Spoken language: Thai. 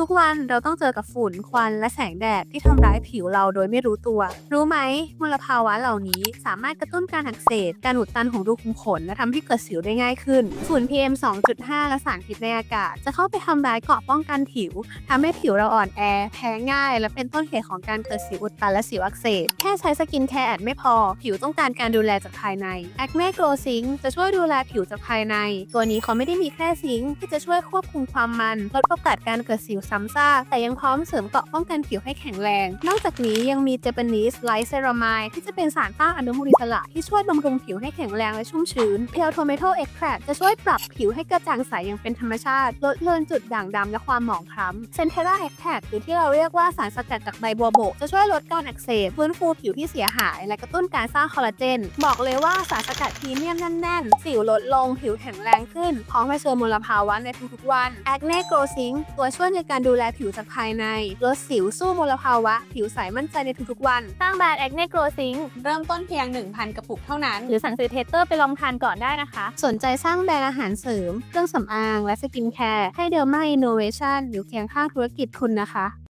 ทุกวันเราต้องเจอกับฝุ่นควันและแสงแดดที่ทำร้ายผิวเราโดยไม่รู้ตัว รู้ไหมมลภาวะเหล่านี้สามารถกระตุ้นการอักเสบการอุดตันของรูขุมขนและทำให้เกิดสิวได้ง่ายขึ้น ฝุ่น PM 2.5 และสารพิษในอากาศ จะเข้าไปทำร้ายเกราะป้องกันผิวทำให้ผิวเราอ่อนแอ แพ้ง่าย และเป็นต้นเหตุของการเกิดสิวอุดตันและสิวอักเสบแค่ใช้สกินแคร์แอดไม่พอ ผิวต้องการการดูแลจากภายใน Acne Glow Zinc จะช่วยดูแลผิวจากภายใน ตัวนี้เขาไม่ได้มีแค่ซิงค์ที่จะช่วยควบคุมความมันลดโอกาสการเกิดสิวซ้ำซากแต่ยังพร้อมเสริมเกราะป้องกันผิวให้แข็งแรง นอกจากนี้ยังมี Japanese Light Ceramide ที่จะเป็นสารต้านอนุมูลอิสระ ที่ช่วยบำรุงผิวให้แข็งแรงและชุ่มชื้น Pale Tomato Extract จะช่วยปรับผิวให้กระจ่างใสอย่างเป็นธรรมชาติ ลดเลือนจุดด่างดำและความหมองคล้ำ Centella Extract หรือที่เราเรียกว่าสารสกัดจากใบบัวบก จะช่วยลดการอักเสบฟื้นฟูผิวที่เสียหาย และกระตุ้นการสร้างคอลลาเจน บอกเลยว่าสารสกัดพรีเมียมแน่นๆ สิวลดลงผิวแข็งแรงขึ้นพร้อมเผชิญมลภาวะในทุกๆวัน Acne Glow Zinc ตัวช่วยในการดูแลผิวจากภายใน ลดสิวสู้มลภาวะ ผิวใสมั่นใจในทุกๆวันสร้างแบรนด์ Acne Glow Zinc เริ่มต้นเพียง 1,000 กระปุกเท่านั้น หรือสั่งซื้อเทสเตอร์ไปลองทานก่อนได้นะคะ สนใจสร้างแบรนด์อาหารเสริม เครื่องสำอางและสกินแคร์ให้เดลมาอินโนเวชั่นอยู่เคียงข้างธุรกิจคุณนะคะ